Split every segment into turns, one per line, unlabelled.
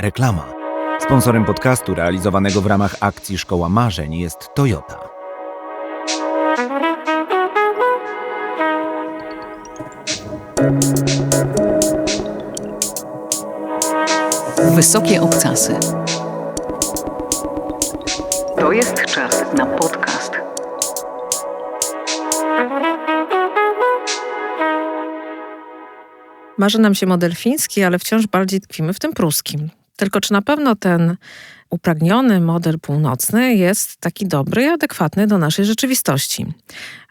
Reklama. Sponsorem podcastu realizowanego w ramach akcji Szkoła Marzeń jest Toyota.
Wysokie obcasy. To jest czas na podcast.
Marzy nam się model fiński, ale wciąż bardziej tkwimy w tym pruskim. Tylko czy na pewno ten upragniony model północny jest taki dobry i adekwatny do naszej rzeczywistości?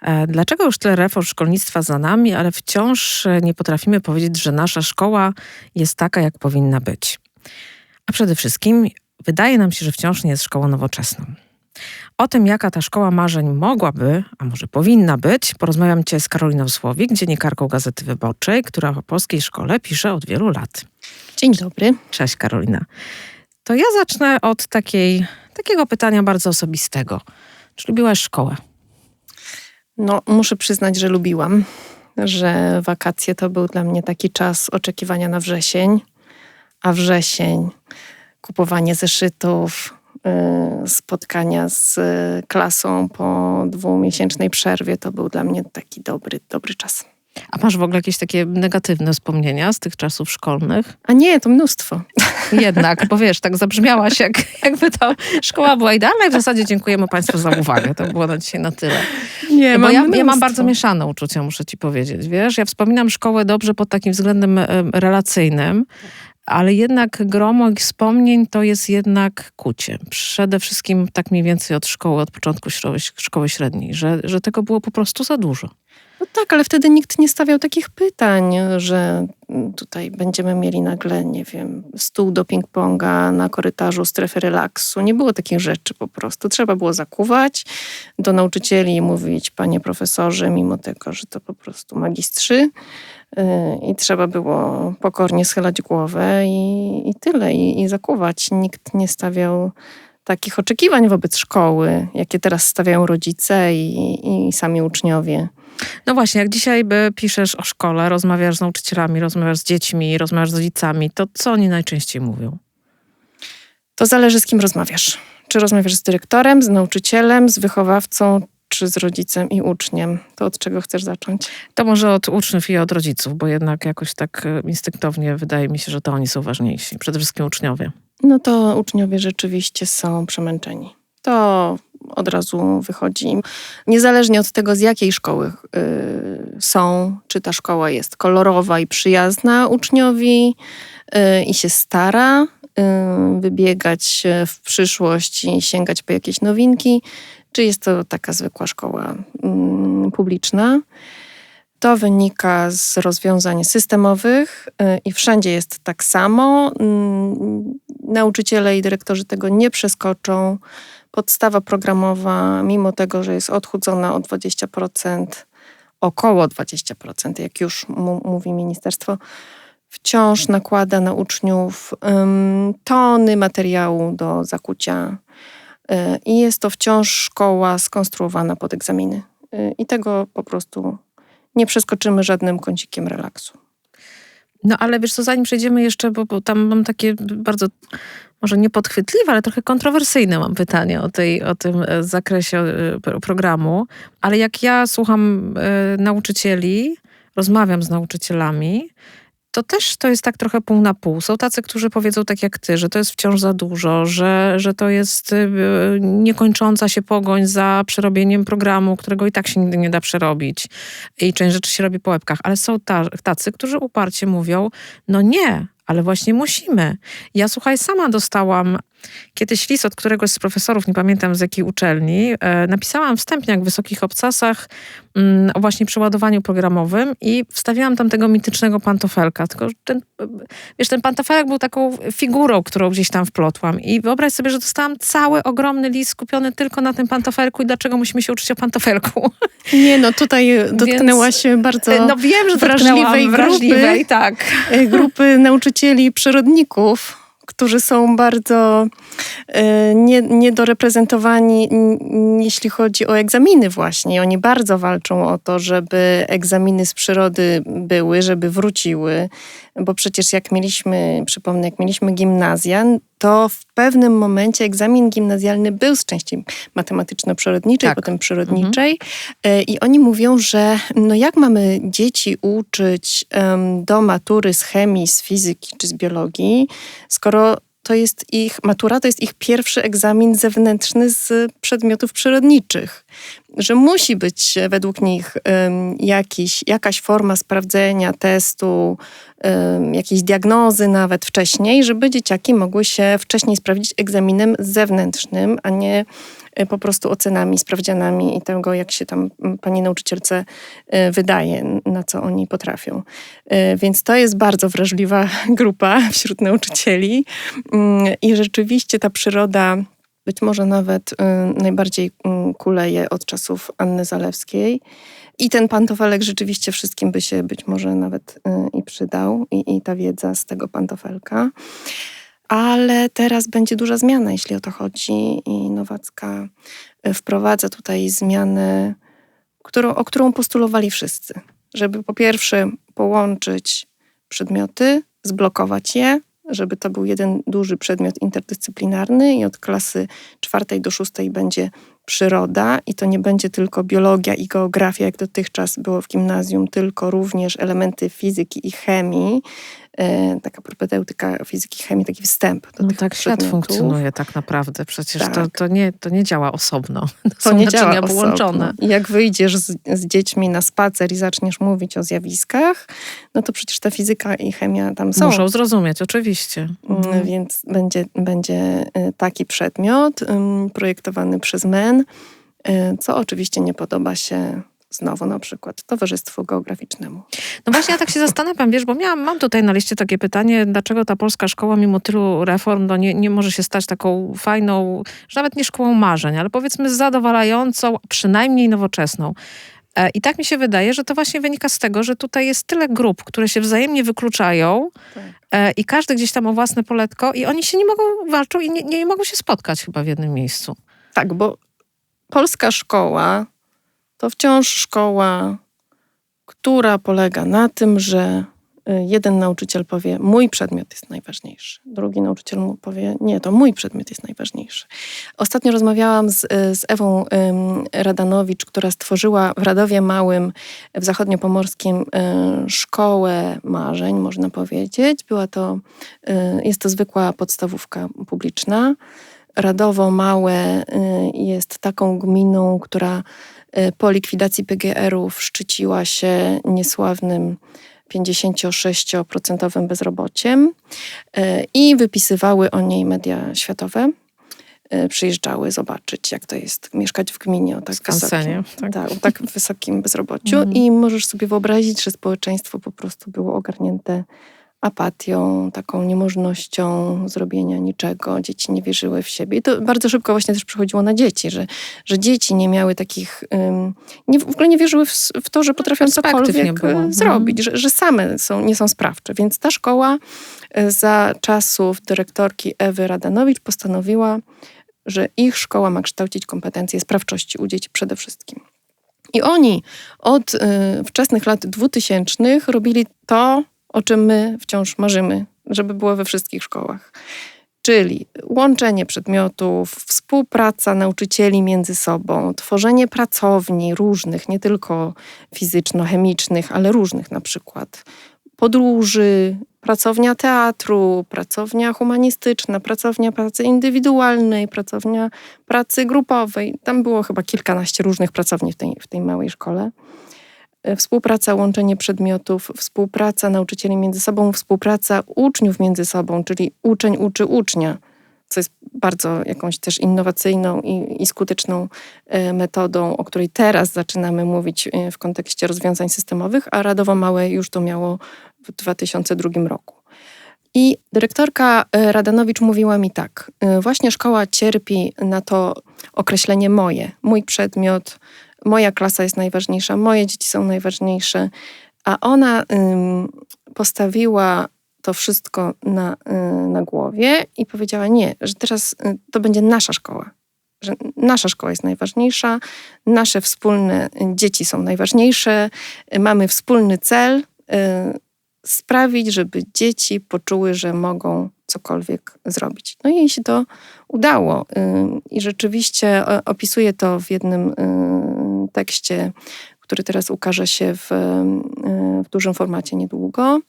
E, Dlaczego już tyle reform szkolnictwa za nami, ale wciąż nie potrafimy powiedzieć, że nasza szkoła jest taka, jak powinna być? A przede wszystkim wydaje nam się, że wciąż nie jest szkołą nowoczesną. O tym, jaka ta szkoła marzeń mogłaby, a może powinna być, porozmawiam dzisiaj z Karoliną Słowik, dziennikarką Gazety Wyborczej, która o polskiej szkole pisze od wielu lat.
Dzień dobry.
Cześć Karolina. To ja zacznę od takiej, takiego pytania bardzo osobistego. Czy lubiłaś szkołę?
No, muszę przyznać, że lubiłam, że wakacje to był dla mnie taki czas oczekiwania na wrzesień, a wrzesień, kupowanie zeszytów, spotkania z y, klasą po dwumiesięcznej przerwie, to był dla mnie taki dobry, dobry czas.
A masz w ogóle jakieś takie negatywne wspomnienia z tych czasów szkolnych?
A nie, to mnóstwo.
Jednak, bo wiesz, tak zabrzmiałaś, jak, jakby ta szkoła była idealna i w zasadzie dziękujemy Państwu za uwagę. To było na dzisiaj na tyle.
Nie,
Bo ja, ja mam bardzo mieszane uczucia, muszę ci powiedzieć. Wiesz, ja wspominam szkołę dobrze pod takim względem em, relacyjnym, ale jednak gro moich wspomnień to jest jednak kucie. Przede wszystkim tak mniej więcej od szkoły, od początku szkoły, szkoły średniej, że, że tego było po prostu za dużo.
No tak, ale wtedy nikt nie stawiał takich pytań, że tutaj będziemy mieli nagle, nie wiem, stół do ping-ponga na korytarzu strefy relaksu. Nie było takich rzeczy po prostu. Trzeba było zakuwać do nauczycieli i mówić, panie profesorze, mimo tego, że to po prostu magistrzy. I trzeba było pokornie schylać głowę i, i tyle, i, i zakuwać. Nikt nie stawiał takich oczekiwań wobec szkoły, jakie teraz stawiają rodzice i, i sami uczniowie.
No właśnie, jak dzisiaj by piszesz o szkole, rozmawiasz z nauczycielami, rozmawiasz z dziećmi, rozmawiasz z rodzicami, to co oni najczęściej mówią?
To zależy z kim rozmawiasz. Czy rozmawiasz z dyrektorem, z nauczycielem, z wychowawcą, czy z rodzicem i uczniem? To od czego chcesz zacząć?
To może od uczniów i od rodziców, bo jednak jakoś tak e, instynktownie wydaje mi się, że to oni są ważniejsi. Przede wszystkim uczniowie.
No to uczniowie rzeczywiście są przemęczeni. To od razu wychodzi. Niezależnie od tego, z jakiej szkoły y, są, czy ta szkoła jest kolorowa i przyjazna uczniowi y, i się stara wybiegać w przyszłość i sięgać po jakieś nowinki, czy jest to taka zwykła szkoła mm, publiczna. To wynika z rozwiązań systemowych y, i wszędzie jest tak samo. Mm, Nauczyciele i dyrektorzy tego nie przeskoczą. Podstawa programowa, mimo tego, że jest odchudzona o 20%, około 20%, jak już mówi ministerstwo, wciąż nakłada na uczniów tony materiału do zakucia. Y, I jest to wciąż szkoła skonstruowana pod egzaminy. Y, I tego po prostu nie przeskoczymy żadnym kącikiem relaksu.
No ale wiesz co, zanim przejdziemy jeszcze, bo, bo tam mam takie bardzo, może niepodchwytliwe, ale trochę kontrowersyjne mam pytanie o, tej, o tym e, zakresie e, pro- programu. Ale jak ja słucham e, nauczycieli, rozmawiam z nauczycielami, to też to jest tak trochę pół na pół. Są tacy, którzy powiedzą tak jak ty, że to jest wciąż za dużo, że, że to jest y, niekończąca się pogoń za przerobieniem programu, którego i tak się nigdy nie da przerobić. I część rzeczy się robi po łebkach. Ale są ta, tacy, którzy uparcie mówią, no nie, ale właśnie musimy. Ja słuchaj, sama dostałam kiedyś list od któregoś z profesorów, nie pamiętam z jakiej uczelni, e, napisałam wstępniak w Wysokich Obcasach o właśnie przeładowaniu programowym i wstawiłam tam tego mitycznego pantofelka. Tylko ten, wiesz, ten pantofelek był taką figurą, którą gdzieś tam wplotłam. I wyobraź sobie, że dostałam cały ogromny list skupiony tylko na tym pantofelku i dlaczego musimy się uczyć o pantofelku.
Nie, no tutaj dotknęłaś się bardzo
No wiem, że
wrażliwej
dotknęłam
grupy.
wrażliwej, tak.
e, grupy nauczycieli przyrodników, którzy są bardzo e, nie, niedoreprezentowani, jeśli chodzi o egzaminy właśnie. Oni bardzo walczą o to, żeby egzaminy z przyrody były, żeby wróciły, bo przecież jak mieliśmy, przypomnę, jak mieliśmy gimnazja, to w pewnym momencie egzamin gimnazjalny był z części matematyczno-przyrodniczej,
Tak.
potem przyrodniczej E, i oni mówią, że no jak mamy dzieci uczyć em, do matury z chemii, z fizyki czy z biologii, skoro to jest ich, matura to jest ich pierwszy egzamin zewnętrzny z przedmiotów przyrodniczych. Że musi być e, według nich jakiś, jakaś forma sprawdzenia, testu, jakiejś diagnozy nawet wcześniej, żeby dzieciaki mogły się wcześniej sprawdzić egzaminem zewnętrznym, a nie e, po prostu ocenami, sprawdzianami i tego, jak się tam pani nauczycielce e, wydaje, na co oni potrafią. Więc to jest bardzo wrażliwa grupa wśród nauczycieli Mm, i rzeczywiście ta przyroda być może nawet y, najbardziej y, kuleje od czasów Anny Zalewskiej. I ten pantofelek rzeczywiście wszystkim by się być może nawet y, i przydał, i, i ta wiedza z tego pantofelka. Ale teraz będzie duża zmiana, jeśli o to chodzi, i Nowacka wprowadza tutaj zmianę, którą, o którą postulowali wszyscy. Żeby po pierwsze połączyć przedmioty, zblokować je, żeby to był jeden duży przedmiot interdyscyplinarny i od klasy czwartej do szóstej będzie przyroda i to nie będzie tylko biologia i geografia, jak dotychczas było w gimnazjum, tylko również elementy fizyki i chemii, taka propedeutyka fizyki i chemii, taki wstęp do
No tak świat funkcjonuje tak naprawdę. Przecież to,
Tak.
to, nie, to nie działa osobno. To,
To nie
naczynia
działa
połączone.
I Jak wyjdziesz z, z dziećmi na spacer i zaczniesz mówić o zjawiskach, no to przecież ta fizyka i chemia tam są.
Muszą zrozumieć, oczywiście.
Mm,
Mhm.
Więc będzie, będzie y, taki przedmiot ym, projektowany przez MEN, y, co oczywiście nie podoba się znowu na przykład Towarzystwu Geograficznemu.
No właśnie ja tak się zastanawiam, wiesz, bo miałam, mam tutaj na liście takie pytanie, dlaczego ta polska szkoła mimo tylu reform no nie, nie może się stać taką fajną, że nawet nie szkołą marzeń, ale powiedzmy zadowalającą, przynajmniej nowoczesną. E, I tak mi się wydaje, że to właśnie wynika z tego, że tutaj jest tyle grup, które się wzajemnie wykluczają
Tak.
e, i każdy gdzieś tam o własne poletko i oni się nie mogą, walczą i nie, nie mogą się spotkać chyba w jednym miejscu.
Tak, bo polska szkoła to wciąż szkoła, która polega na tym, że y, jeden nauczyciel powie, mój przedmiot jest najważniejszy. Drugi nauczyciel mu powie, nie, to mój przedmiot jest najważniejszy. Ostatnio rozmawiałam z, y, z Ewą Radanowicz, która stworzyła w Radowie Małym, w zachodniopomorskim y, szkołę marzeń, można powiedzieć. Była to, jest to zwykła podstawówka publiczna. Radowo Małe jest taką gminą, która po likwidacji PGR-ów szczyciła się niesławnym 56% bezrobociem y, i wypisywały o niej media światowe. Y, Przyjeżdżały zobaczyć, jak to jest mieszkać w gminie o tak wysokim,
tak.
tak, tak wysokim bezrobociu.
Mhm.
I możesz sobie wyobrazić, że społeczeństwo po prostu było ogarnięte apatią, taką niemożnością zrobienia niczego. Dzieci nie wierzyły w siebie. I to bardzo szybko właśnie też przychodziło na dzieci, że, że dzieci nie miały takich... ym, nie, w ogóle nie wierzyły w, w to, że potrafią cokolwiek e, zrobić, że, że same są, nie są sprawcze. Więc ta szkoła e, za czasów dyrektorki Ewy Radanowicz postanowiła, że ich szkoła ma kształcić kompetencje sprawczości u dzieci przede wszystkim. I oni od y, wczesnych lat 2000 robili to, o czym my wciąż marzymy, żeby było we wszystkich szkołach. Czyli łączenie przedmiotów, współpraca nauczycieli między sobą, tworzenie pracowni różnych, nie tylko fizyczno-chemicznych, ale różnych na przykład. Podróży, pracownia teatru, pracownia humanistyczna, pracownia pracy indywidualnej, pracownia pracy grupowej. Tam było chyba kilkanaście różnych pracowni w tej, w tej małej szkole. E, Współpraca, łączenie przedmiotów, współpraca nauczycieli między sobą, współpraca uczniów między sobą, czyli uczeń uczy ucznia, co jest bardzo jakąś też innowacyjną i, i skuteczną e, metodą, o której teraz zaczynamy mówić e, w kontekście rozwiązań systemowych, a Radowo Małe już to miało w 2002 roku. I dyrektorka Radanowicz mówiła mi tak, właśnie szkoła cierpi na to określenie moje, mój przedmiot, moja klasa jest najważniejsza, moje dzieci są najważniejsze, a ona postawiła to wszystko na, y, na głowie i powiedziała nie, że teraz y, to będzie nasza szkoła. Że nasza szkoła jest najważniejsza, nasze wspólne y, dzieci są najważniejsze, mamy wspólny cel sprawić, żeby dzieci poczuły, że mogą cokolwiek zrobić. No i jej się to udało. y, I rzeczywiście o- opisuje to w jednym y, tekście, który teraz ukaże się w, y, w dużym formacie niedługo.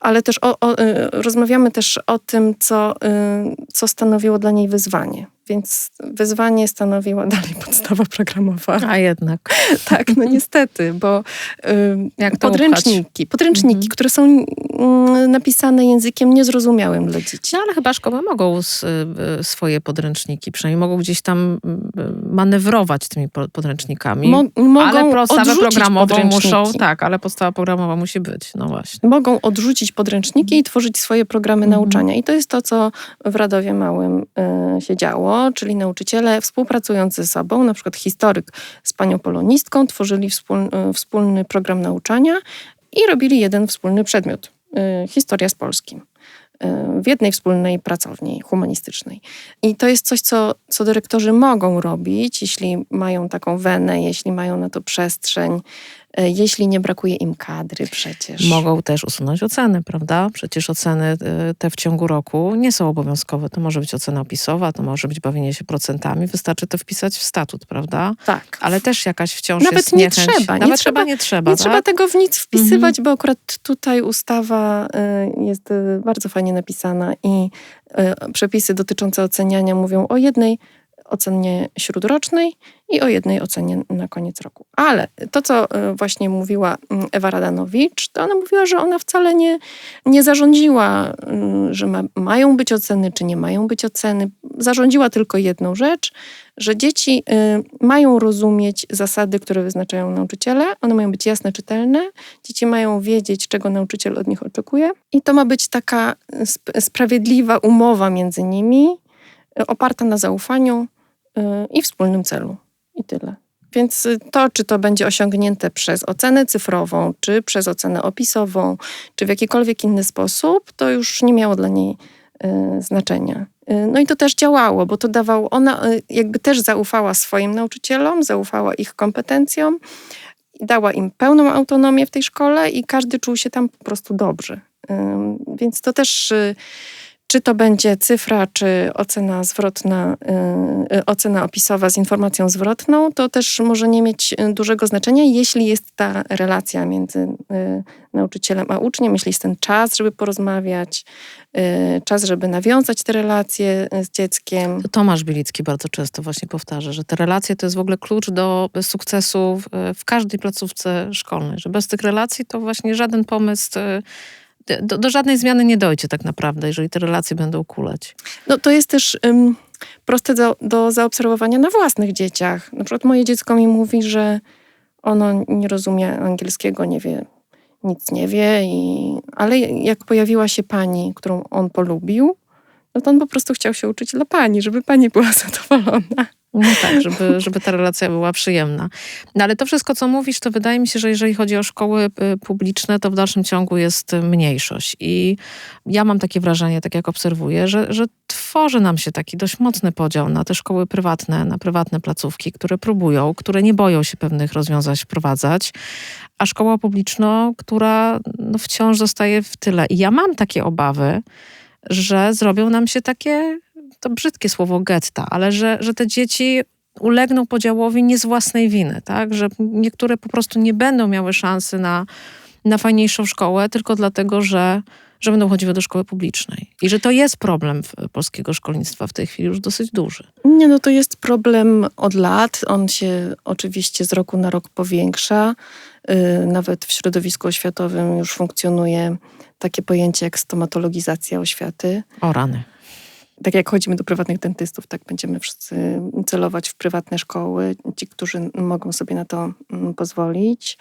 Ale też o, o, y, rozmawiamy też o tym, co, y, co stanowiło dla niej wyzwanie. Więc wyzwanie stanowiła dalej podstawa programowa.
A jednak.
Tak, no niestety, bo y,
Jak
podręczniki, podręczniki,
Mhm.
które są mm, napisane językiem niezrozumiałym dla dzieci.
No ale chyba szkoły mogą s- y, swoje podręczniki, przynajmniej mogą gdzieś tam y, manewrować tymi po- podręcznikami.
Mo- mogą
ale podstawę programową muszą, tak, ale podstawa programowa musi być, no właśnie.
Mogą odrzucić podręczniki i tworzyć swoje programy
Mhm.
nauczania. I to jest to, co w Radowie Małym y, się działo, czyli nauczyciele współpracując ze sobą, na przykład historyk z panią polonistką, tworzyli wspól, y, wspólny program nauczania i robili jeden wspólny przedmiot, y, historia z polskim. y, W jednej wspólnej pracowni humanistycznej. I to jest coś, co, co dyrektorzy mogą robić, jeśli mają taką wenę, jeśli mają na to przestrzeń, jeśli nie brakuje im kadry przecież.
Mogą też usunąć oceny, prawda? Przecież oceny y, te w ciągu roku nie są obowiązkowe. To może być ocena opisowa, to może być bawienie się procentami. Wystarczy to wpisać w statut, prawda?
Tak.
Ale też jakaś wciąż
Nawet
jest
nie
niechęć.
trzeba, nie
Nawet
trzeba-
chyba nie trzeba,
Nie
tak?
trzeba tego w nic wpisywać, bo akurat tutaj ustawa y, jest bardzo fajnie napisana i przepisy dotyczące oceniania mówią o jednej ocenie śródrocznej i o jednej ocenie na koniec roku. Ale to, co y, właśnie mówiła mm, Ewa Radanowicz, to ona mówiła, że ona wcale nie, nie zarządziła, y, że ma, mają być oceny, czy nie mają być oceny. Zarządziła tylko jedną rzecz, że dzieci y, mają rozumieć zasady, które wyznaczają nauczyciele. One mają być jasne, czytelne. Dzieci mają wiedzieć, czego nauczyciel od nich oczekuje. I to ma być taka sp- sprawiedliwa umowa między nimi, y, oparta na zaufaniu i wspólnym celu. I tyle. Więc y, to, czy to będzie osiągnięte przez ocenę cyfrową, czy przez ocenę opisową, czy w jakikolwiek inny sposób, to już nie miało dla niej y, znaczenia. Y, No i to też działało, bo to dawało, ona jakby też zaufała swoim nauczycielom, zaufała ich kompetencjom, dała im pełną autonomię w tej szkole i każdy czuł się tam po prostu dobrze. Więc to też, czy to będzie cyfra, czy ocena zwrotna, y, y, ocena opisowa z informacją zwrotną, to też może nie mieć y, dużego znaczenia, jeśli jest ta relacja między y, nauczycielem a uczniem, jeśli jest ten czas, żeby porozmawiać, y, czas, żeby nawiązać te relacje y, z dzieckiem.
Tomasz Bielicki bardzo często właśnie powtarza, że te relacje to jest w ogóle klucz do sukcesu w, w każdej placówce szkolnej, że bez tych relacji to właśnie żaden pomysł, do, do żadnej zmiany nie dojdzie tak naprawdę, jeżeli te relacje będą kuleć.
No to jest też ym, proste do, do zaobserwowania na własnych dzieciach. Na przykład moje dziecko mi mówi, że ono nie rozumie angielskiego, nie wie, nic nie wie, i, ale jak pojawiła się pani, którą on polubił, no to on po prostu chciał się uczyć dla pani, żeby pani była zadowolona.
No tak, żeby, żeby ta relacja była przyjemna. No ale to wszystko, co mówisz, to wydaje mi się, że jeżeli chodzi o szkoły y, publiczne, to w dalszym ciągu jest y, mniejszość. I ja mam takie wrażenie, tak jak obserwuję, że, że tworzy nam się taki dość mocny podział na te szkoły prywatne, na prywatne placówki, które próbują, które nie boją się pewnych rozwiązań wprowadzać, a szkoła publiczna, która no, wciąż zostaje w tyle. I ja mam takie obawy, że zrobią nam się takie to brzydkie słowo getta, ale że, że te dzieci ulegną podziałowi nie z własnej winy, tak? Że niektóre po prostu nie będą miały szansy na, na fajniejszą szkołę, tylko dlatego, że, że będą chodziły do szkoły publicznej. I że to jest problem polskiego szkolnictwa w tej chwili już dosyć duży.
Nie, no to jest problem od lat. On się oczywiście z roku na rok powiększa. Yy, Nawet w środowisku oświatowym już funkcjonuje takie pojęcie jak stomatologizacja oświaty.
O rany.
Tak jak chodzimy do prywatnych dentystów, tak będziemy wszyscy celować w prywatne szkoły, ci, którzy mogą sobie na to mm, pozwolić.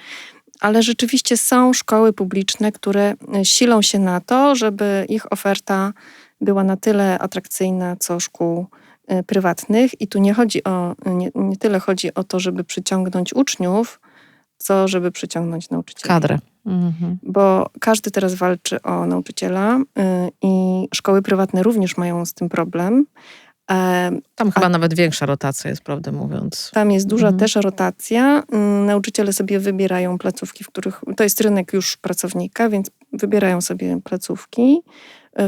Ale rzeczywiście są szkoły publiczne, które y, silą się na to, żeby ich oferta była na tyle atrakcyjna, co szkół y, prywatnych. I tu nie chodzi o, nie, nie tyle chodzi o to, żeby przyciągnąć uczniów, co żeby przyciągnąć nauczycieli.
Kadrę. Mhm.
Bo każdy teraz walczy o nauczyciela y, i szkoły prywatne również mają z tym problem. E,
Tam chyba nawet większa rotacja jest, prawdę mówiąc.
Tam jest duża
Mhm.
też rotacja. Y, Nauczyciele sobie wybierają placówki, w których to jest rynek już pracownika, więc wybierają sobie placówki,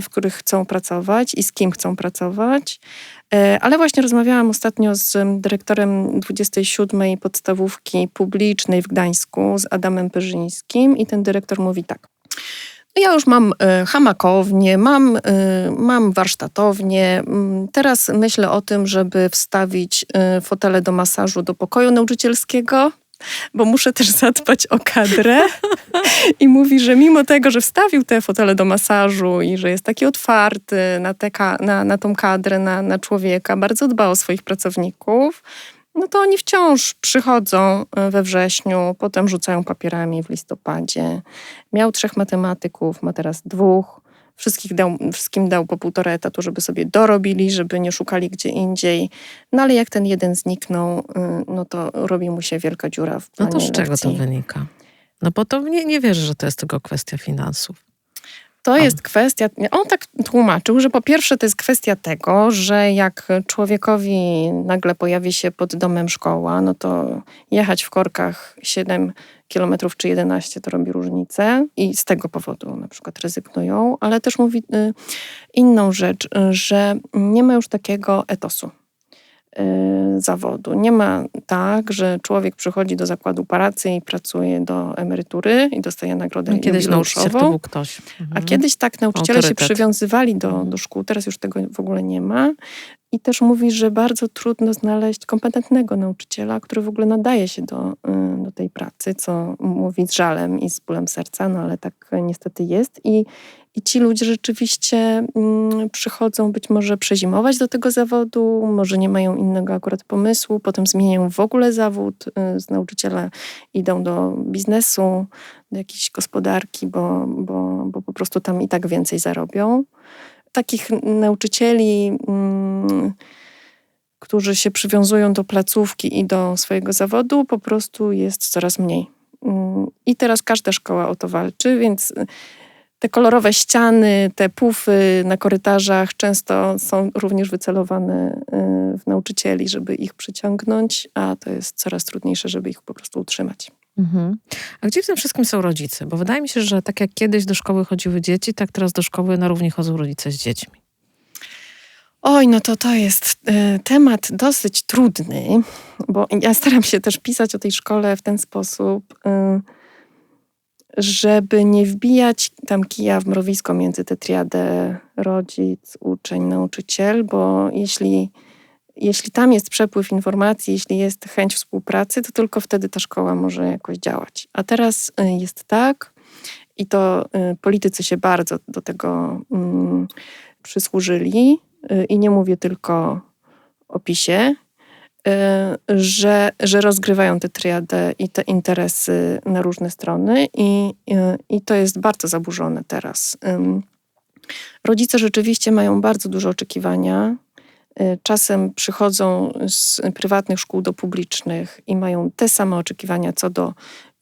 w których chcą pracować i z kim chcą pracować. E, Ale właśnie rozmawiałam ostatnio z dyrektorem 27 podstawówki publicznej w Gdańsku, z Adamem Pyrzyńskim, i ten dyrektor mówi tak. Ja już mam e, hamakownię, mam, e, mam warsztatownię. Mm, Teraz myślę o tym, żeby wstawić e, fotele do masażu do pokoju nauczycielskiego, bo muszę też zadbać o kadrę. I mówi, że mimo tego, że wstawił te fotele do masażu i że jest taki otwarty na, te, na, na tą kadrę, na, na człowieka, bardzo dba o swoich pracowników, no to oni wciąż przychodzą e, we wrześniu, potem rzucają papierami w listopadzie. Miał trzech matematyków, ma teraz dwóch. Wszystkich dał, wszystkim dał po półtora etatu, żeby sobie dorobili, żeby nie szukali gdzie indziej. No ale jak ten jeden zniknął, y, no to robi mu się wielka dziura w
No
planie
to z czego to
lekcji.
wynika? No bo to nie, nie wierzę, że to jest tylko kwestia finansów.
To jest kwestia, on tak tłumaczył, że po pierwsze to jest kwestia tego, że jak człowiekowi nagle pojawi się pod domem szkoła, no to jechać w korkach 7 kilometrów czy 11 to robi różnicę i z tego powodu na przykład rezygnują, ale też mówi y, inną rzecz, y, że nie ma już takiego etosu zawodu. Nie ma tak, że człowiek przychodzi do zakładu pracy i pracuje do emerytury i dostaje nagrodę
No, kiedyś nauczyciel to był ktoś.
A
Mhm.
kiedyś tak nauczyciele się
Autorytet.
przywiązywali do, do szkół, teraz już tego w ogóle nie ma. I też mówi, że bardzo trudno znaleźć kompetentnego nauczyciela, który w ogóle nadaje się do, y, do tej pracy, co mówi z żalem i z bólem serca, no ale tak niestety jest. I, i ci ludzie rzeczywiście mm, przychodzą być może przezimować do tego zawodu, może nie mają innego akurat pomysłu, potem zmieniają w ogóle zawód, y, z nauczyciela idą do biznesu, do jakiejś gospodarki, bo, bo, bo po prostu tam i tak więcej zarobią. Takich nauczycieli, mm, którzy się przywiązują do placówki i do swojego zawodu, po prostu jest coraz mniej. Mm, I teraz każda szkoła o to walczy, więc te kolorowe ściany, te pufy na korytarzach często są również wycelowane y, w nauczycieli, żeby ich przyciągnąć, a to jest coraz trudniejsze, żeby ich po prostu utrzymać.
Mhm. A gdzie w tym wszystkim są rodzice? Bo wydaje mi się, że tak jak kiedyś do szkoły chodziły dzieci, tak teraz do szkoły na równi chodzą rodzice z dziećmi.
Oj, no to to jest e, temat dosyć trudny, bo ja staram się też pisać o tej szkole w ten sposób, e, żeby nie wbijać tam kija w mrowisko między tę triadę rodzic, uczeń, nauczyciel, bo jeśli, jeśli tam jest przepływ informacji, jeśli jest chęć współpracy, to tylko wtedy ta szkoła może jakoś działać. A teraz e, jest tak, i to e, politycy się bardzo do tego mm, przysłużyli, y, i nie mówię tylko o PiSie, y, że, że rozgrywają tę triadę i te interesy na różne strony i, y, i to jest bardzo zaburzone teraz. Rodzice rzeczywiście mają bardzo duże oczekiwania. Y, Czasem przychodzą z prywatnych szkół do publicznych i mają te same oczekiwania co do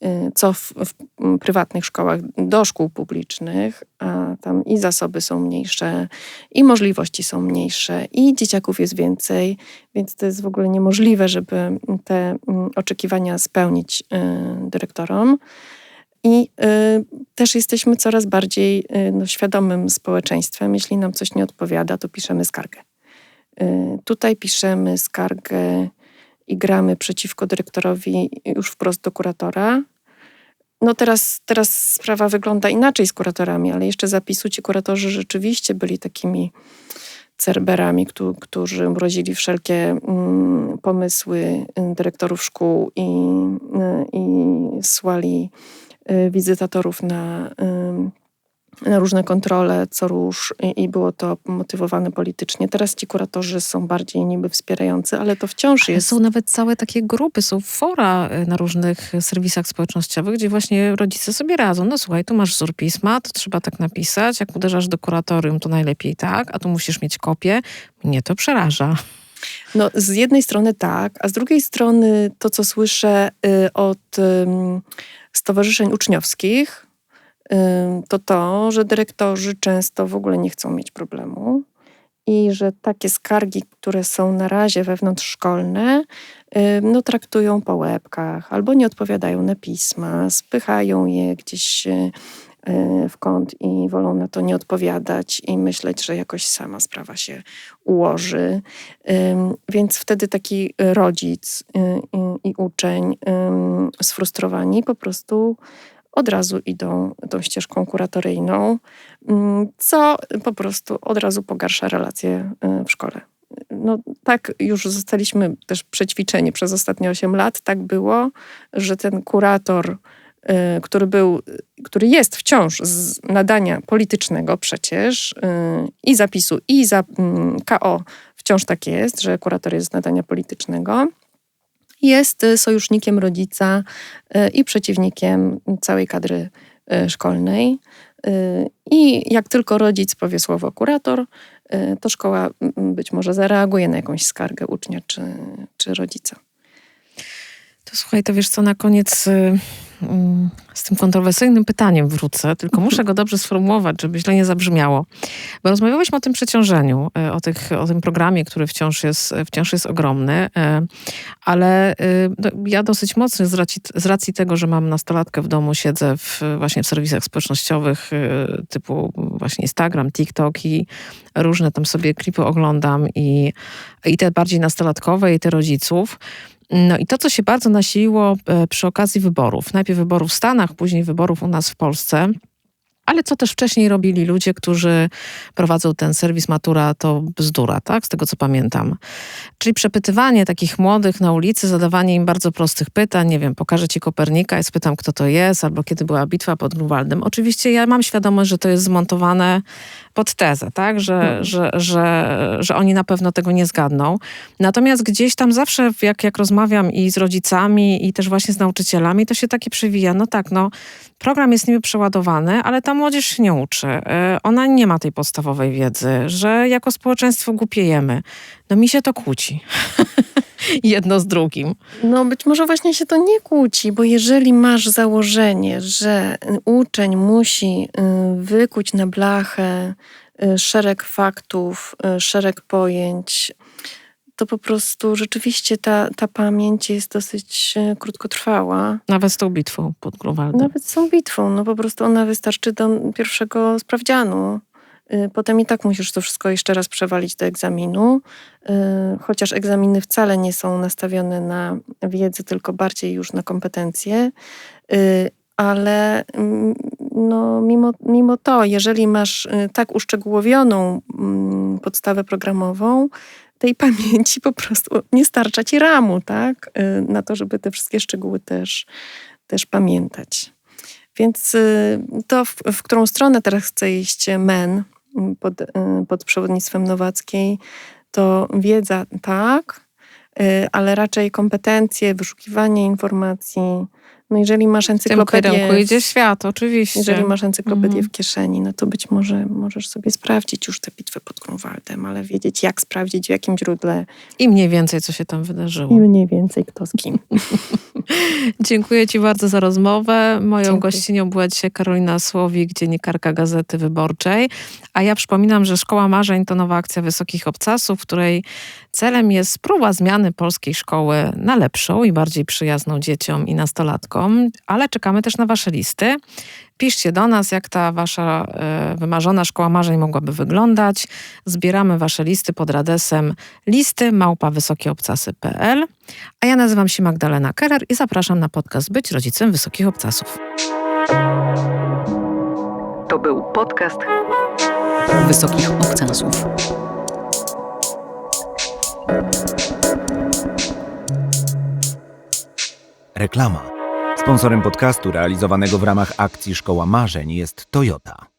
y, co w, w prywatnych szkołach do szkół publicznych, a tam i zasoby są mniejsze, i możliwości są mniejsze, i dzieciaków jest więcej, więc to jest w ogóle niemożliwe, żeby te mm, oczekiwania spełnić y, dyrektorom. I też jesteśmy coraz bardziej no, świadomym społeczeństwem. Jeśli nam coś nie odpowiada, to piszemy skargę. Y, tutaj piszemy skargę i gramy przeciwko dyrektorowi już wprost do kuratora. No teraz, teraz sprawa wygląda inaczej z kuratorami, ale jeszcze zapisu ci kuratorzy rzeczywiście byli takimi cerberami, któ- którzy mrozili wszelkie mm, pomysły y, dyrektorów szkół i, y, i słali wizytatorów na, na różne kontrole co róż i, i było to motywowane politycznie. Teraz ci kuratorzy są bardziej niby wspierający, ale to wciąż
Ale
jest...
Są nawet całe takie grupy, są fora y, na różnych serwisach społecznościowych, gdzie właśnie rodzice sobie radzą. No słuchaj, tu masz wzór pisma, to trzeba tak napisać. Jak uderzasz do kuratorium, to najlepiej tak, a tu musisz mieć kopię. Mnie to przeraża.
No, z jednej strony tak, a z drugiej strony to, co słyszę y, od ym, stowarzyszeń uczniowskich, to to, że dyrektorzy często w ogóle nie chcą mieć problemu i że takie skargi, które są na razie wewnątrzszkolne, no, traktują po łebkach albo nie odpowiadają na pisma, spychają je gdzieś y, y, w kąt i wolą na to nie odpowiadać i myśleć, że jakoś sama sprawa się ułoży. Więc wtedy taki rodzic y, i uczeń sfrustrowani po prostu od razu idą tą ścieżką kuratoryjną, ym, co po prostu od razu pogarsza relacje y, w szkole. No, tak już zostaliśmy też przećwiczeni przez ostatnie 8 lat. Tak było, że ten kurator, y, który był, który jest wciąż z nadania politycznego przecież y, i zapisu, i za mm, KO wciąż tak jest, że kurator jest z nadania politycznego, jest sojusznikiem rodzica y, i przeciwnikiem całej kadry y, szkolnej. Y, I jak tylko rodzic powie słowo kurator, to szkoła być może zareaguje na jakąś skargę ucznia czy, czy rodzica.
To słuchaj, to wiesz co, na koniec z tym kontrowersyjnym pytaniem wrócę, tylko muszę go dobrze sformułować, żeby źle nie zabrzmiało. Bo rozmawiałyśmy o tym przeciążeniu, y, o, tych, o tym programie, który wciąż jest, wciąż jest ogromny, y, ale y, no, ja dosyć mocno z racji, z racji tego, że mam nastolatkę w domu, siedzę w, właśnie w serwisach społecznościowych typu właśnie Instagram, TikTok i różne tam sobie klipy oglądam i, i te bardziej nastolatkowe i te rodziców. No i to, co się bardzo nasiliło e, przy okazji wyborów, najpierw wyborów w Stanach, później wyborów u nas w Polsce, ale co też wcześniej robili ludzie, którzy prowadzą ten serwis Matura, to bzdura, tak? Z tego co pamiętam. Czyli przepytywanie takich młodych na ulicy, zadawanie im bardzo prostych pytań, nie wiem, pokażę ci Kopernika i spytam, kto to jest, albo kiedy była bitwa pod Grunwaldem. Oczywiście ja mam świadomość, że to jest zmontowane pod tezę, tak? Że,
Mhm.
że, że, że oni na pewno tego nie zgadną. Natomiast gdzieś tam zawsze, jak, jak rozmawiam i z rodzicami, i też właśnie z nauczycielami, to się takie przewija. No tak, no, program jest niby przeładowany, ale ta młodzież się nie uczy. Y, Ona nie ma tej podstawowej wiedzy, że jako społeczeństwo głupiejemy. No mi się to kłóci. Jedno z drugim.
No być może właśnie się to nie kłóci, bo jeżeli masz założenie, że uczeń musi y, wykuć na blachę y, szereg faktów, y, szereg pojęć, to po prostu rzeczywiście ta, ta pamięć jest dosyć y, krótkotrwała.
Nawet z tą bitwą pod Grunwaldem.
Nawet z tą bitwą, no po prostu ona wystarczy do pierwszego sprawdzianu. Y, Potem i tak musisz to wszystko jeszcze raz przewalić do egzaminu, y, chociaż egzaminy wcale nie są nastawione na wiedzę, tylko bardziej już na kompetencje. Ale mm, no, mimo, mimo to, jeżeli masz tak uszczegółowioną mm, podstawę programową, tej pamięci po prostu nie starcza ci ramu, tak? Y, Na to, żeby te wszystkie szczegóły też, też pamiętać. Więc y, to, w, w którą stronę teraz chce iść MEN y, pod, y, pod przewodnictwem Nowackiej, to wiedza tak, ale raczej kompetencje, wyszukiwanie informacji. No jeżeli masz
W tym
encyklopedię,
kierunku idzie świat, oczywiście.
jeżeli masz encyklopedię
Mhm.
w kieszeni, no to być może możesz sobie sprawdzić już tę bitwę pod Grunwaldem, ale wiedzieć jak sprawdzić, w jakim źródle
I mniej więcej, co się tam wydarzyło.
i mniej więcej kto z kim.
Dziękuję Ci bardzo za rozmowę. Moją
Dziękuję.
gościnią była dzisiaj Karolina Słowik, dziennikarka Gazety Wyborczej. A ja przypominam, że Szkoła Marzeń to nowa akcja Wysokich Obcasów, której celem jest próba zmiany polskiej szkoły na lepszą i bardziej przyjazną dzieciom i nastolatkom, ale czekamy też na Wasze listy. Piszcie do nas, jak ta Wasza e, wymarzona Szkoła Marzeń mogłaby wyglądać. Zbieramy Wasze listy pod adresem listy małpawyokieobcasy.pl. A ja nazywam się Magdalena Keller i zapraszam na podcast Być Rodzicem Wysokich Obcasów.
To był podcast Wysokich Obcasów.
Reklama. Sponsorem podcastu realizowanego w ramach akcji Szkoła Marzeń jest Toyota.